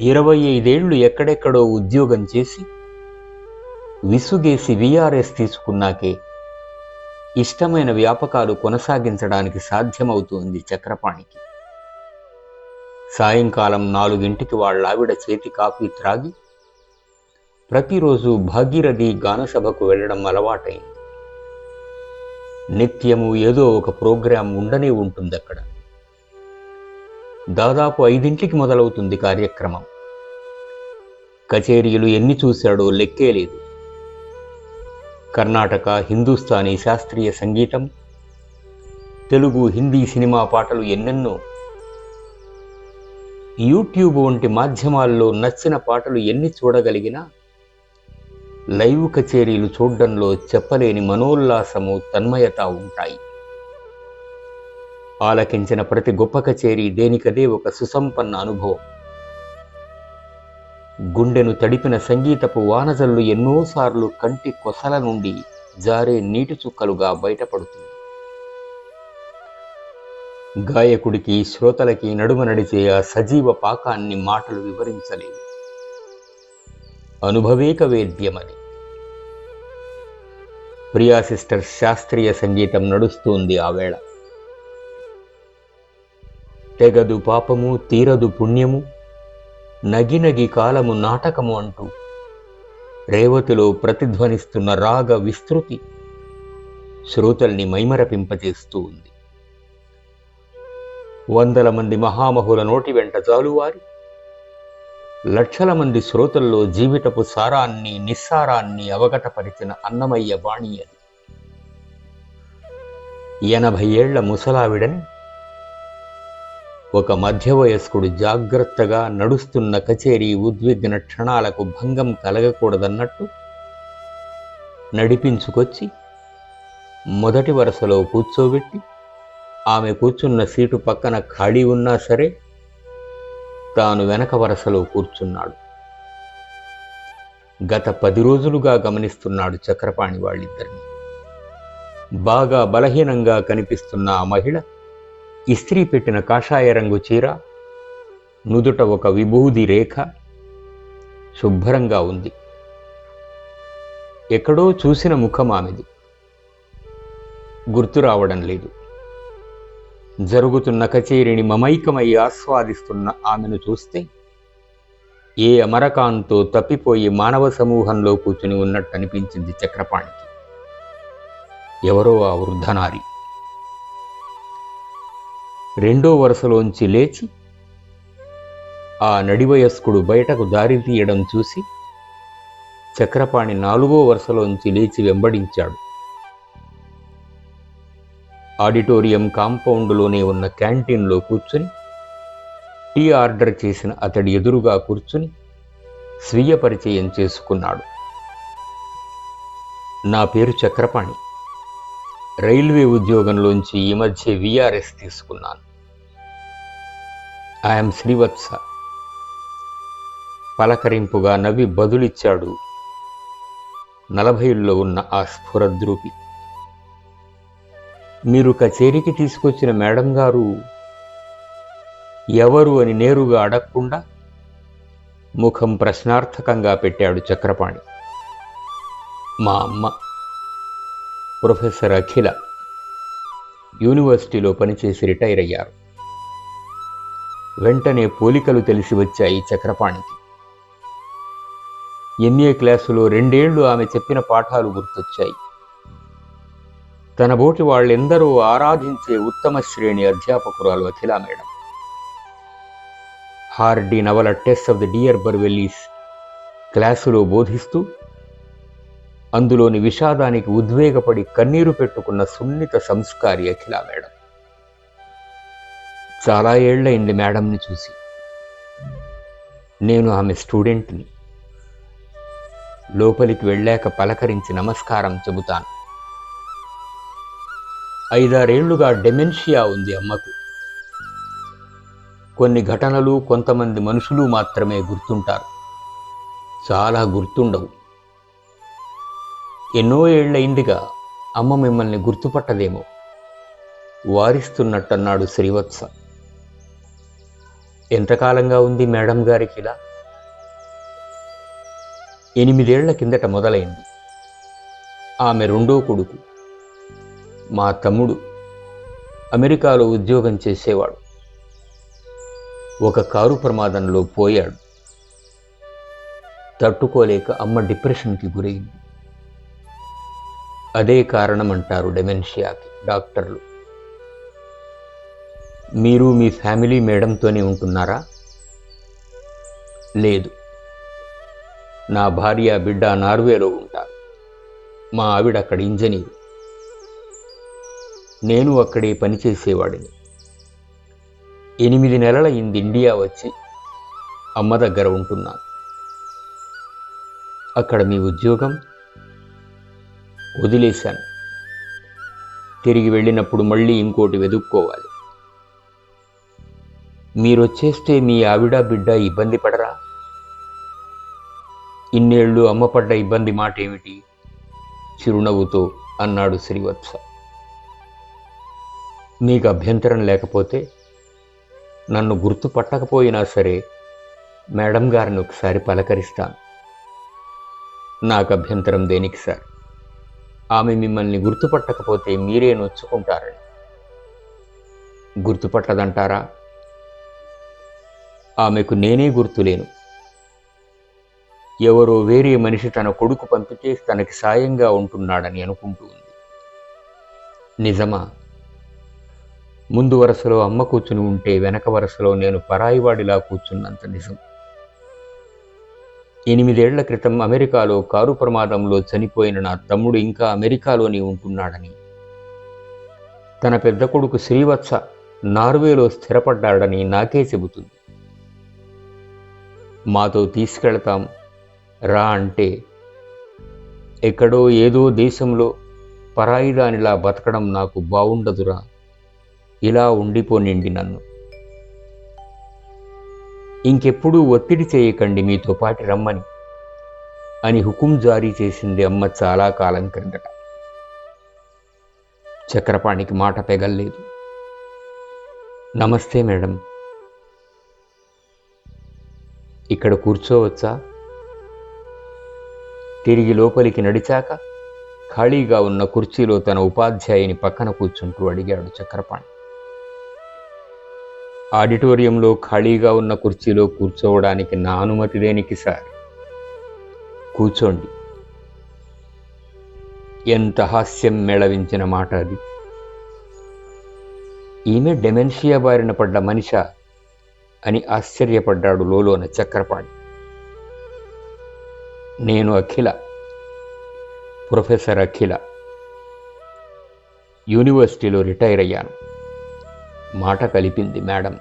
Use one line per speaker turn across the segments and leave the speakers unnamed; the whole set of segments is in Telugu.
ఇరవై ఐదేళ్ళు ఎక్కడెక్కడో ఉద్యోగం చేసి విసుగేసి విఆర్ఎస్ తీసుకున్నాకే ఇష్టమైన వ్యాపకాలు కొనసాగించడానికి సాధ్యమవుతుంది చక్రపాణికి. సాయంకాలం నాలుగింటికి వాళ్ళ ఆవిడ చేతి కాఫీ త్రాగి ప్రతిరోజు భాగీరథి గానసభకు వెళ్ళడం అలవాటైంది. నిత్యము ఏదో ఒక ప్రోగ్రాం ఉండనే ఉంటుంది అక్కడ దాదాపు ఐదింటికి మొదలవుతుంది కార్యక్రమం. కచేరీలు ఎన్ని చూశాడో లెక్కే లేదు. కర్ణాటక హిందుస్థానీ శాస్త్రీయ సంగీతం తెలుగు హిందీ సినిమా పాటలు ఎన్నెన్నో. యూట్యూబ్ వంటి మాధ్యమాల్లో నచ్చిన పాటలు ఎన్ని చూడగలిగినా లైవ్ కచేరీలు చూడడంలో చెప్పలేని మనోల్లాసము తన్మయత ఉంటాయి. ఆలకించిన ప్రతి గొప్ప కచేరీ దేనికదే ఒక సుసంపన్న అనుభవం. గుండెను తడిపిన సంగీతపు వానజల్లు ఎన్నోసార్లు కంటి కొసల నుండి జారే నీటి చుక్కలుగా బయటపడుతుంది. గాయకుడికి శ్రోతలకి నడుమ నడిచే ఆ సజీవ పాకాన్ని మాటలు వివరించలేవు అనుభవేక వేద్యమని ప్రియా సిస్టర్ శాస్త్రీయ సంగీతం నడుస్తుంది ఆ వేళ. తెగదు పాపము తీరదు పుణ్యము నగినగి కాలము నాటకము అంటూ రేవతిలో ప్రతిధ్వనిస్తున్న రాగ విస్తృతి శ్రోతల్ని మైమరపింపజేస్తూ ఉంది. వందల మంది మహామహుల నోటి వెంట జాలువారి లక్షల మంది శ్రోతల్లో జీవితపు సారాన్ని నిస్సారాన్ని అవగటపరిచిన అన్నమయ్య వాణి అది. ఎనభై ఏళ్ళ ముసలావిడని ఒక మధ్యవయస్కుడు జాగ్రత్తగా నడుస్తున్న కచేరీ ఉద్విగ్న క్షణాలకు భంగం కలగకూడదన్నట్టు నడిపించుకొచ్చి మొదటి వరుసలో కూర్చోబెట్టి ఆమె కూర్చున్న సీటు పక్కన ఖాళీ ఉన్నా సరే తాను వెనక వరుసలో కూర్చున్నాడు. గత పది రోజులుగా గమనిస్తున్నాడు చక్రపాణి వాళ్ళిద్దరిని. బాగా బలహీనంగా కనిపిస్తున్న ఆ మహిళ ఇస్త్రీ పెట్టిన కాషాయ రంగు చీర నుదుట ఒక విభూది రేఖ శుభ్రంగా ఉంది. ఎక్కడో చూసిన ముఖం ఆమెది. గుర్తు రావడం లేదు. జరుగుతున్న కచేరీని మమైకమై ఆస్వాదిస్తున్న ఆమెను చూస్తే ఏ అమరకాంతో తప్పిపోయి మానవ సమూహంలో కూర్చుని ఉన్నట్టు అనిపించింది చక్రపాణికి. ఎవరో ఆ వృద్ధనారి రెండో వరుసలోంచి లేచి. ఆ నడివయస్కుడు బయటకు దారి తీయడం చూసి చక్రపాణి నాలుగో వరుసలోంచి లేచి వెంబడించాడు. ఆడిటోరియం కాంపౌండ్లోనే ఉన్న క్యాంటీన్లో కూర్చుని టీ ఆర్డర్ చేసిన అతడి ఎదురుగా కూర్చుని స్వీయ పరిచయం చేసుకున్నాడు. నా పేరు చక్రపాణి. రైల్వే ఉద్యోగంలోంచి ఈ మధ్య విఆర్ఎస్ తీసుకున్నాను. ఐఎమ్ శ్రీవత్స పలకరింపుగా నవ్వి బదులిచ్చాడు. నలభైల్లో ఉన్న ఆ స్ఫురద్రూపి. మీరు కచేరీకి తీసుకొచ్చిన మేడం గారు ఎవరు అని నేరుగా అడగకుండా ముఖం ప్రశ్నార్థకంగా పెట్టాడు చక్రపాణి. మా అమ్మ ప్రొఫెసర్ అఖిల యూనివర్సిటీలో పనిచేసి రిటైర్ అయ్యారు. వెంటనే పోలికలు తెలిసి వచ్చాయి చక్రపాణికి. ఎంఏ క్లాసులో రెండేళ్ళు ఆమె చెప్పిన పాఠాలు గుర్తొచ్చాయి. తన బోటి వాళ్ళెందరూ ఆరాధించే ఉత్తమ శ్రేణి అధ్యాపకురాలు అఖిల మేడం. హార్డీ నవల Tess of the d'Urbervilles క్లాసులో బోధిస్తూ అందులోని విషాదానికి ఉద్వేగపడి కన్నీరు పెట్టుకున్న సున్నిత సంస్కారి అఖిల మేడం. చాలా ఏళ్ళయింది మేడంని చూసి. నేను ఆమె స్టూడెంట్ని. లోపలికి వెళ్ళాక పలకరించి నమస్కారం చెబుతాను. ఐదారేళ్ళుగా డెమెన్షియా ఉంది అమ్మకు. కొన్ని ఘటనలు కొంతమంది మనుషులు మాత్రమే గుర్తుంటారు. చాలా గుర్తుండవు. ఎన్నో ఏళ్ళయిందిగా అమ్మ మిమ్మల్ని గుర్తుపట్టదేమో. వారిస్తున్నట్టన్నాడు శ్రీవత్స. ఎంతకాలంగా ఉంది మేడం గారికి ఇలా ఎనిమిదేళ్ళ కిందట మొదలైంది. ఆమె రెండో కొడుకు మా తమ్ముడు అమెరికాలో ఉద్యోగం చేసేవాడు. ఒక కారు ప్రమాదంలో పోయాడు. తట్టుకోలేక అమ్మ డిప్రెషన్కి గురైంది. అదే కారణం అంటారు డెమెన్షియాకి డాక్టర్లు. మీరు మీ ఫ్యామిలీ మేడంతోనే ఉంటున్నారా? లేదు. నా భార్య బిడ్డ నార్వేలో ఉంటారు మా ఆవిడ అక్కడ ఇంజనీర్. నేను అక్కడే పనిచేసేవాడిని. ఎనిమిది నెలల ఇంది ఇండియా వచ్చి అమ్మ దగ్గర ఉంటున్నాను అక్కడ మీ ఉద్యోగం? వదిలేశాను. తిరిగి వెళ్ళినప్పుడు మళ్ళీ ఇంకోటి వెదుక్కోవాలి. మీరొచ్చేస్తే మీ ఆవిడ బిడ్డ ఇబ్బంది పడరా? ఇన్నేళ్ళు అమ్మ పడ్డ ఇబ్బంది మాట ఏమిటి చిరునవ్వుతో అన్నాడు శ్రీవత్స. మీకు అభ్యంతరం లేకపోతే నన్ను గుర్తుపట్టకపోయినా సరే మేడం గారిని ఒకసారి పలకరిస్తాను. నాకు అభ్యంతరం దేనికి సార్? ఆమె మిమ్మల్ని గుర్తుపట్టకపోతే మీరే నొచ్చుకుంటారని. గుర్తుపట్టదంటారా ఆమెకు నేనే గుర్తులేను. ఎవరో వేరే మనిషి తన కొడుకు పంపితే తనకి సాయంగా ఉంటున్నాడని అనుకుంటూ ఉంది. నిజమా? ముందు వరుసలో అమ్మ కూర్చుని ఉంటే వెనక వరుసలో నేను పరాయివాడిలా కూర్చున్నంత నిజం. ఎనిమిదేళ్ళ క్రితం అమెరికాలో కారు ప్రమాదంలో చనిపోయిన నా తమ్ముడు ఇంకా అమెరికాలోనే ఉంటున్నాడని. తన పెద్ద కొడుకు శ్రీవత్స నార్వేలో స్థిరపడ్డాడని నాకే చెబుతుంది. మాతో తీసుకెళ్తాం. రా అంటే ఎక్కడో ఏదో దేశంలో పరాయిదానిలా బతకడం నాకు బాగుండదురా ఇలా ఉండిపోనిండి నన్ను. ఇంకెప్పుడూ ఒత్తిడి చేయకండి మీతో పాటి రమ్మని అని హుకుం జారీ చేసింది అమ్మ చాలా కాలం క్రిందట. చక్రపాణికి మాట పెగల్లేదు. నమస్తే మేడం. ఇక్కడ కూర్చోవచ్చా? తిరిగి లోపలికి నడిచాక ఖాళీగా ఉన్న కుర్చీలో తన ఉపాధ్యాయుని పక్కన కూర్చుంటూ అడిగాడు చక్రపాణి. ఆడిటోరియంలో ఖాళీగా ఉన్న కుర్చీలో కూర్చోవడానికి నా అనుమతి దేనికి సార్? కూర్చోండి. ఎంత హాస్యం మేళవించిన మాట అది. ఈమె డెమెన్షియా బారిన పడ్డ మనిష అని ఆశ్చర్యపడ్డాడు లోలోన చక్రపాణి. నేను అఖిల ప్రొఫెసర్ అఖిల యూనివర్సిటీలో రిటైర్ అయ్యాను. మాట కలిపింది మేడం.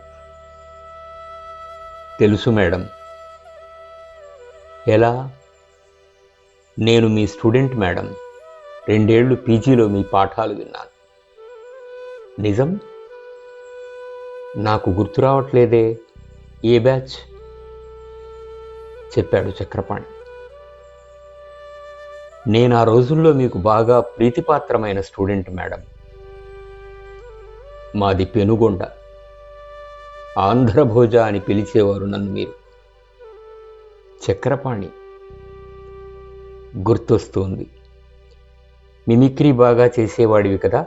తెలుసు మేడం. ఎలా? నేను మీ స్టూడెంట్ మేడం. రెండేళ్ళు పీజీలో మీ పాఠాలు విన్నాను. నిజం? నాకు గుర్తు రావట్లేదే? ఏ బ్యాచ్? చెప్పాడు చక్రపాణి. నేను ఆ రోజుల్లో మీకు బాగా ప్రీతిపాత్రమైన స్టూడెంట్ మేడం. మాది పెనుగొండ. ఆంధ్రభోజ అని పిలిచేవారు నన్ను మీరు. చక్రపాణి గుర్తొస్తుంది. మిమిక్రీ బాగా చేసేవాడివి కదా?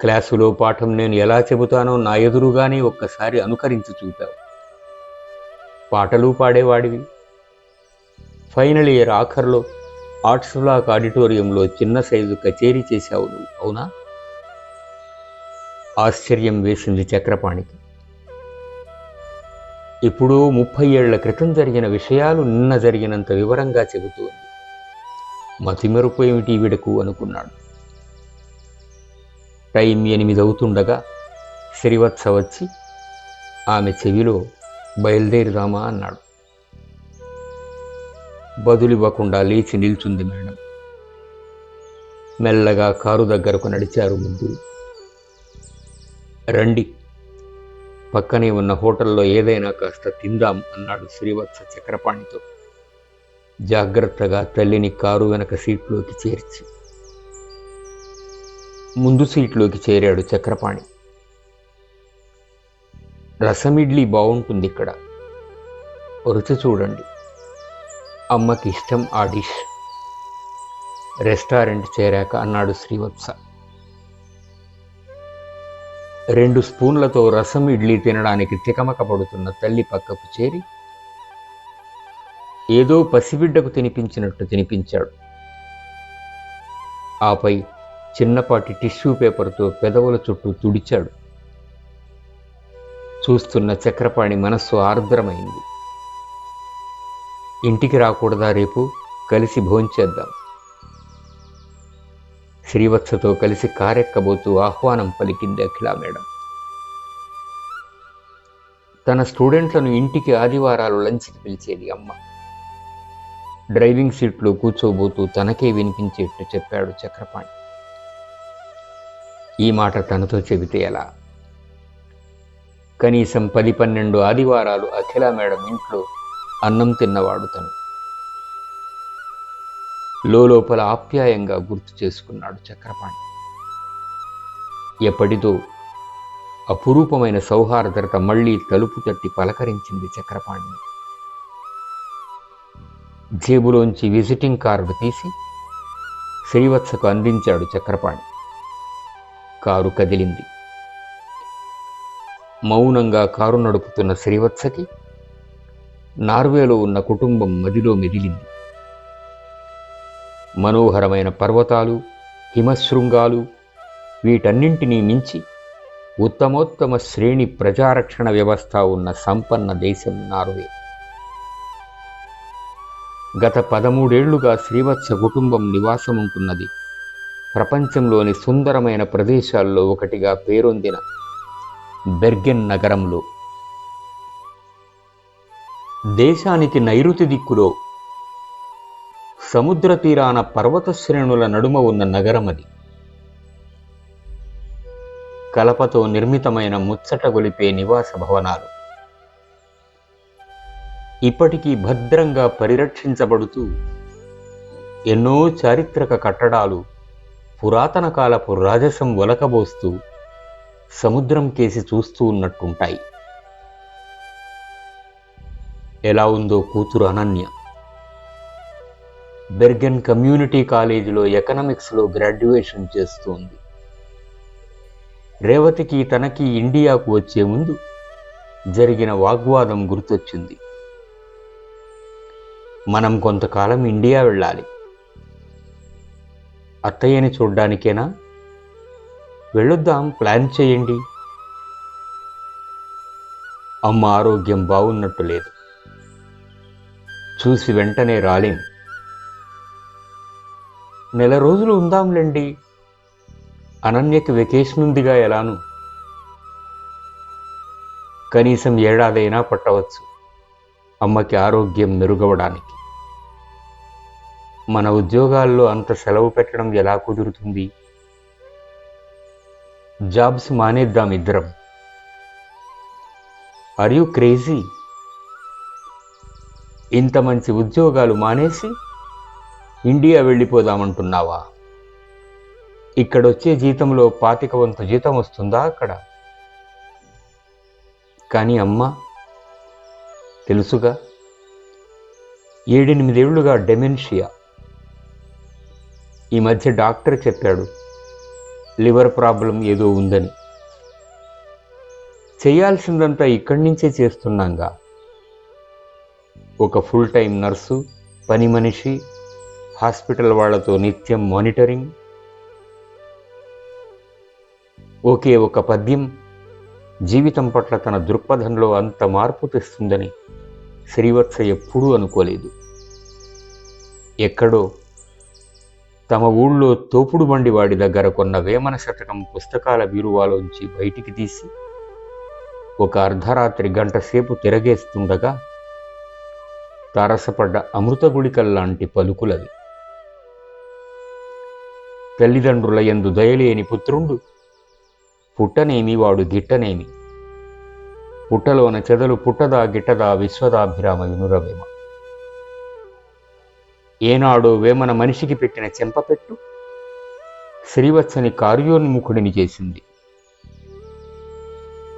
క్లాసులో పాఠం నేను ఎలా చెబుతానో నా ఎదురుగానే ఒక్కసారి అనుకరించి చూపావు. పాటలు పాడేవాడివి. ఫైనల్ ఇయర్ ఆఖర్లో ఆర్ట్స్ బ్లాక్ ఆడిటోరియంలో చిన్న సైజు కచేరీ చేశావు నువ్వు అవునా? ఆశ్చర్యం వేసింది చక్రపాణికి. ఇప్పుడు ముప్పై ఏళ్ళ క్రితం జరిగిన విషయాలు నిన్న జరిగినంత వివరంగా చెబుతోంది. మతిమెరుపు ఏమిటి వీడకు అనుకున్నాడు. టైం ఎనిమిది అవుతుండగా శ్రీవత్స వచ్చి ఆమె చెవిలో బయలుదేరిదామా అన్నాడు. బదులివ్వకుండా లేచి నిల్చుంది మేడం. మెల్లగా కారు దగ్గరకు నడిచారు ముగ్గురు. రండి పక్కనే ఉన్న హోటల్లో ఏదైనా కాస్త తిందాం అన్నాడు శ్రీవత్స చక్రపాణితో. జాగ్రత్తగా తల్లిని కారు వెనక సీట్లోకి చేర్చి ముందు సీట్లోకి చేరాడు చక్రపాణి. రసం ఇడ్లీ బాగుంటుంది ఇక్కడ. రుచి చూడండి. అమ్మకి ఇష్టం ఆ డిష్. రెస్టారెంట్ చేరాక అన్నాడు శ్రీవత్స. రెండు స్పూన్లతో రసం ఇడ్లీ తినడానికి తికమక పడుతున్న తల్లి పక్కకు చేరి ఏదో పసిబిడ్డకు తినిపించినట్టు తినిపించాడు. ఆపై చిన్నపాటి టిష్యూ పేపర్తో పెదవుల చుట్టూ తుడిచాడు. చూస్తున్న చక్రపాణి మనస్సు ఆర్ద్రమైంది. ఇంటికి రాకూడదా రేపు? కలిసి భోంచేద్దాం. శ్రీవత్సతో కలిసి కారెక్కబోతూ ఆహ్వానం పలికింది అఖిలా మేడం. తన స్టూడెంట్లను ఇంటికి ఆదివారాలు లంచ్కి పిలిచేది అమ్మ. డ్రైవింగ్ సీట్లో కూర్చోబోతూ తనకే వినిపించేట్టు చెప్పాడు చక్రపాణి. ఈ మాట తనతో చెబితే ఎలా? కనీసం పది పన్నెండు ఆదివారాలు అఖిల మేడం ఇంట్లో అన్నం తిన్నవాడు తను. లోపల ఆప్యాయంగా గుర్తు చేసుకున్నాడు చక్రపాణి. ఎప్పటిదో అపురూపమైన సౌహార్దత మళ్ళీ తలుపు తట్టి పలకరించింది చక్రపాణిని జేబులోంచి విజిటింగ్ కార్డు తీసి శ్రీవత్సకు అందించాడు చక్రపాణి. కారు కదిలింది. మౌనంగా కారు నడుపుతున్న శ్రీవత్సకి నార్వేలో ఉన్న కుటుంబం మదిలో మెదిలింది. మనోహరమైన పర్వతాలు హిమశృంగాలు వీటన్నింటినీ మించి ఉత్తమోత్తమ శ్రేణి ప్రజారక్షణ వ్యవస్థ ఉన్న సంపన్న దేశం నార్వే. గత పదమూడేళ్ళుగా శ్రీవత్స కుటుంబం నివాసముంటున్నది. ప్రపంచంలోని సుందరమైన ప్రదేశాల్లో ఒకటిగా పేరొందిన బెర్గెన్ నగరంలో. దేశానికి నైరుతి దిక్కులో సముద్ర తీరాన పర్వత శ్రేణుల నడుమ ఉన్న నగరం అది. కలపతో నిర్మితమైన ముచ్చట గొలిపే నివాస భవనాలు. ఇప్పటికీ భద్రంగా పరిరక్షించబడుతూ ఎన్నో చారిత్రక కట్టడాలు పురాతన కాలపు రాజసం ఒలకబోస్తూ సముద్రం కేసి చూస్తూ ఉన్నట్టుంటాయి. ఎలా ఉందో కూతురు అనన్య. బెర్గెన్ కమ్యూనిటీ కాలేజీలో ఎకనామిక్స్లో గ్రాడ్యుయేషన్ చేస్తోంది. రేవతికి తనకి ఇండియాకు వచ్చే ముందు జరిగిన వాగ్వాదం గుర్తొచ్చింది. మనం కొంతకాలం ఇండియా వెళ్ళాలి. అత్తయ్యని చూడ్డానికేనా? వెళ్ళొద్దాం ప్లాన్ చేయండి. అమ్మ ఆరోగ్యం బాగున్నట్టు లేదు. చూసి వెంటనే రాలేం. నెల రోజులు ఉందాంలేండి. అనన్యకి వెకేషన్ ఉందిగా ఎలాను. కనీసం ఏడాదైనా పట్టవచ్చు. అమ్మకి ఆరోగ్యం మెరుగవడానికి. మన ఉద్యోగాల్లో అంత సెలవు పెట్టడం ఎలా కుదురుతుంది? జాబ్స్ మానేద్దాం ఇద్దరం. ఆర్ యూ క్రేజీ ఇంత మంచి ఉద్యోగాలు మానేసి ఇండియా వెళ్ళిపోదామంటున్నావా? ఇక్కడొచ్చే జీతంలో పాతిక వంతు జీతం వస్తుందా అక్కడ? కానీ అమ్మ తెలుసుగా? ఏడెనిమిదేళ్ళుగా డెమెన్షియా. ఈ మధ్య డాక్టర్ చెప్పాడు లివర్ ప్రాబ్లం ఏదో ఉందని. చేయాల్సిందంతా ఇక్కడి నుంచే చేస్తున్నాగా. ఒక ఫుల్ టైం నర్సు పని మనిషి హాస్పిటల్ వాళ్ళతో నిత్యం మానిటరింగ్. ఒకే ఒక పద్యం జీవితం పట్ల తన దృక్పథంలో అంత మార్పు తెస్తుందని శ్రీవత్స ఎప్పుడూ అనుకోలేదు. ఎక్కడో తమ ఊళ్ళో తోపుడు బండి వాడి దగ్గర కొన్న వేమన శతకం పుస్తకాల బీరువాలోంచి బయటికి తీసి ఒక అర్ధరాత్రి గంట సేపు తిరగేస్తుండగా తారసపడ్డ అమృతగుళికల్లాంటి పలుకులవి తల్లిదండ్రుల ఎందు దయలేని పుత్రుండు పుట్టనేమి వాడు గిట్టనేమి. పుట్టలోన చెదలు పుట్టదా గిట్టదా విశ్వదాభిరామ వినురవేమ. ఏనాడో వేమన మనిషికి పెట్టిన చెంపపెట్టు శ్రీవత్సని కార్యోన్ముఖుడిని చేసింది.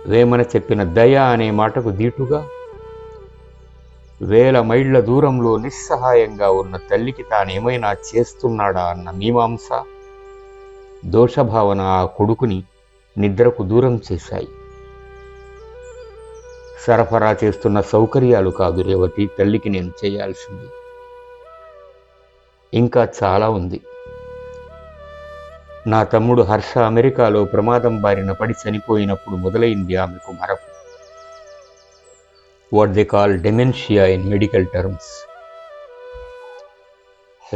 వేమన చెప్పిన దయ అనే మాటకు దీటుగా వేల మైళ్ళ దూరంలో నిస్సహాయంగా ఉన్న తల్లికి తానేమైనా చేస్తున్నాడా అన్న మీమాంస దోషభావన ఆ కొడుకుని నిద్రకు దూరం చేశాయి. సరఫరా చేస్తున్న సౌకర్యాలు కాదు రేవతి తల్లికి నేను చేయాల్సింది ఇంకా చాలా ఉంది. నా తమ్ముడు హర్ష అమెరికాలో ప్రమాదం బారిన పడి చనిపోయినప్పుడు మొదలైంది ఆమెకు మరపు. What they call dementia in medical terms.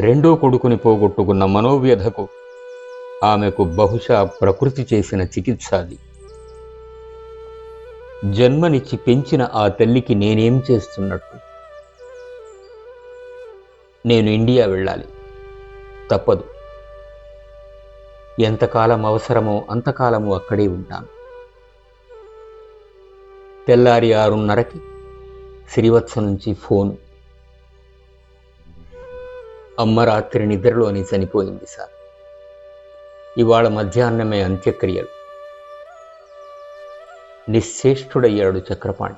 రెండో కొడుకుని పోగొట్టుకున్న మనోవ్యధకు ఆమెకు బహుశా ప్రకృతి చేసిన చికిత్స అది. జన్మనిచ్చి పెంచిన ఆ తల్లికి నేనేం చేస్తున్నట్టు? నేను ఇండియా వెళ్ళాలి. తప్పదు. ఎంతకాలం అవసరమో అంతకాలము అక్కడే ఉంటాను. తెల్లారి ఆరున్నరకి శ్రీవత్స నుంచి ఫోన్. అమ్మ రాత్రి నిద్రలోని చనిపోయింది సార్. ఇవాళ మధ్యాహ్నమే అంత్యక్రియలు. నిశ్చేష్టుడయ్యాడు చక్రపాణి.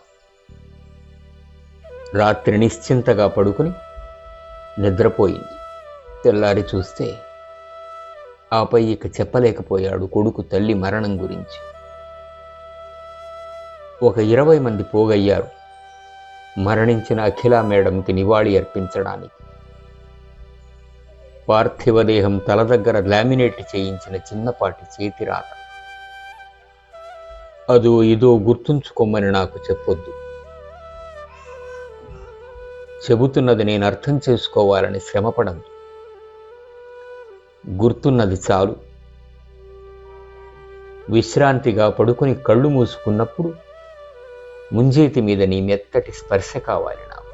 రాత్రి నిశ్చింతగా పడుకుని నిద్రపోయింది. తెల్లారి చూస్తే ఆపై ఇక చెప్పలేకపోయాడు కొడుకు తల్లి మరణం గురించి. ఒక ఇరవై మంది పోగయ్యారు మరణించిన అఖిలా మేడంకి నివాళి అర్పించడానికి. పార్థివదేహం తల దగ్గర లామినేట్ చేయించిన చిన్నపాటి చేతిరాత. అదో ఇదో గుర్తుంచుకోమని నాకు చెప్పొద్దు. చెబుతున్నది నేను అర్థం చేసుకోవాలని శ్రమపడను. గుర్తున్నది చాలు. విశ్రాంతిగా పడుకుని కళ్ళు మూసుకున్నప్పుడు ముంజేతి మీద నీ మెత్తటి స్పర్శ కావాలి నాకు.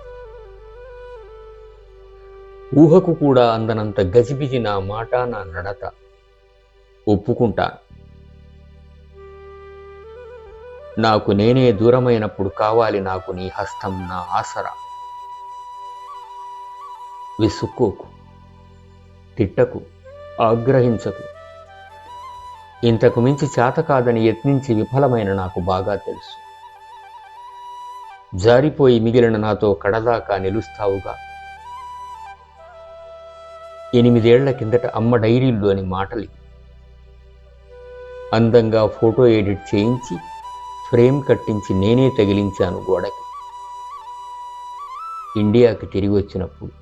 ఊహకు కూడా అందనంత గజిబిజి నా మాట నా నడత. ఒప్పుకుంటాను నాకు నేనే దూరమైనప్పుడు కావాలి నాకు నీ హస్తం నా ఆసరా. విసుక్కోకు తిట్టకు ఆగ్రహించకు. ఇంతకు మించి చేత కాదని యత్నించి విఫలమైన నాకు బాగా తెలుసు. జారిపోయి మిగిలిన నాతో కడదాకా నిలుస్తావుగా. ఎనిమిదేళ్ళ కిందట అమ్మ డైరీల్లోని మాటలు. అందంగా ఫోటో ఎడిట్ చేయించి ఫ్రేమ్ కట్టించి నేనే తగిలించాను గోడకి. ఇండియాకి తిరిగి వచ్చినప్పుడు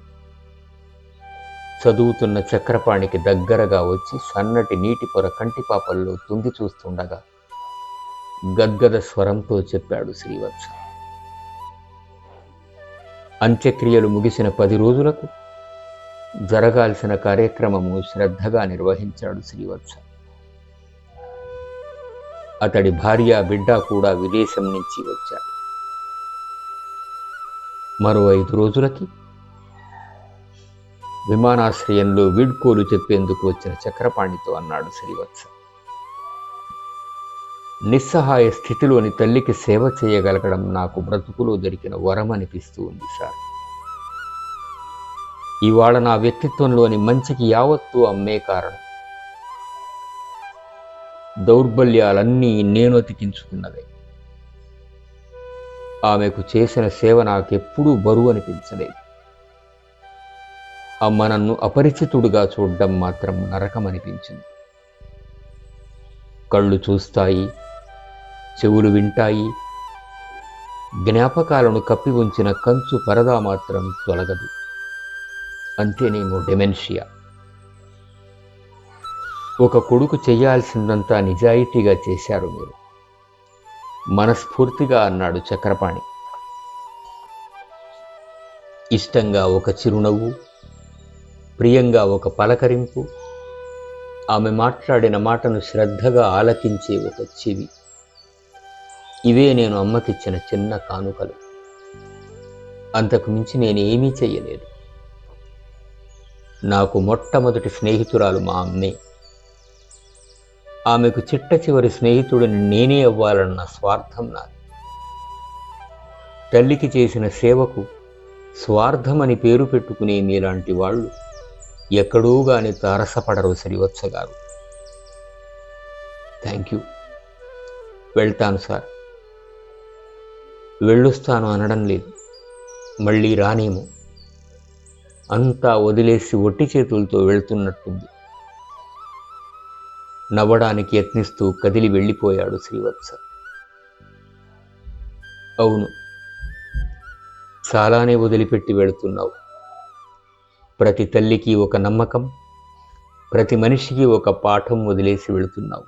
చదువుతున్న చక్రపాణికి దగ్గరగా వచ్చి సన్నటి నీటి పొర కంటిపాపల్లో తుంగి చూస్తుండగా గద్గద స్వరంతో చెప్పాడు శ్రీవత్స అంత్యక్రియలు ముగిసిన పది రోజులకు జరగాల్సిన కార్యక్రమము శ్రద్ధగా నిర్వహించాడు శ్రీవత్స అతడి భార్య బిడ్డ కూడా విదేశం నుంచి వచ్చారు. మరో ఐదు రోజులకి విమానాశ్రయంలో వీడ్కోలు చెప్పేందుకు వచ్చిన చక్రపాణితో అన్నాడు శ్రీవత్స. నిస్సహాయ స్థితిలోని తల్లికి సేవ చేయగలగడం నాకు బ్రతుకులో దొరికిన వరం అనిపిస్తూ ఉంది సార్. ఇవాళ నా వ్యక్తిత్వంలోని మంచికి యావత్తు అమ్మే కారణం. దౌర్బల్యాలన్నీ నేను అతికించుకున్నవే ఆమెకు చేసిన సేవ నాకెప్పుడూ బరువు అనిపించలేదు. అమ్మ నన్ను అపరిచితుడుగా చూడడం మాత్రం నరకం అనిపించింది కళ్ళు చూస్తాయి చెవులు వింటాయి జ్ఞాపకాలను కప్పి ఉంచిన కంచు పరదా మాత్రం తొలగదు. అంతేనేమో డెమెన్షియా. ఒక కొడుకు చేయాల్సిందంతా నిజాయితీగా చేశారు మీరు. మనస్ఫూర్తిగా అన్నాడు చక్రపాణి. ఇష్టంగా ఒక చిరునవ్వు ప్రియంగా ఒక పలకరింపు. ఆమె మాట్లాడిన మాటను శ్రద్ధగా ఆలకించే ఒక చెవి. ఇవే నేను అమ్మకిచ్చిన చిన్న కానుకలు. అంతకు మించి నేను ఏమీ చెయ్యలేదు. నాకు మొట్టమొదటి స్నేహితురాలు మా అమ్మే. ఆమెకు చిట్ట చివరి స్నేహితుడిని నేనే అవ్వాలన్న స్వార్థం నాది. తల్లికి చేసిన సేవకు స్వార్థమని పేరు పెట్టుకునే మీలాంటి వాళ్ళు ఎక్కడూ కానీ తారసపడరు శ్రీవత్స గారు. థ్యాంక్ యూ వెళ్తాను సార్. వెళ్ళొస్తాను అనడం లేదు. మళ్ళీ రానేమో. అంతా వదిలేసి ఒట్టి చేతులతో వెళ్తున్నట్టుంది. నవ్వడానికి యత్నిస్తూ కదిలి వెళ్ళిపోయాడు శ్రీవత్స. అవును. చాలానే వదిలిపెట్టి వెళుతున్నావు. ప్రతి తల్లికి ఒక నమ్మకం ప్రతి మనిషికి ఒక పాఠం వదిలేసి వెళుతున్నావు.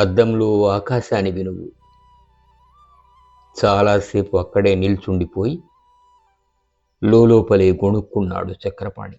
అద్దంలో ఆకాశాన్ని వినువు. చాలాసేపు అక్కడే నిల్చుండిపోయి లోపలే గొణుక్కున్నాడు చక్రపాణి.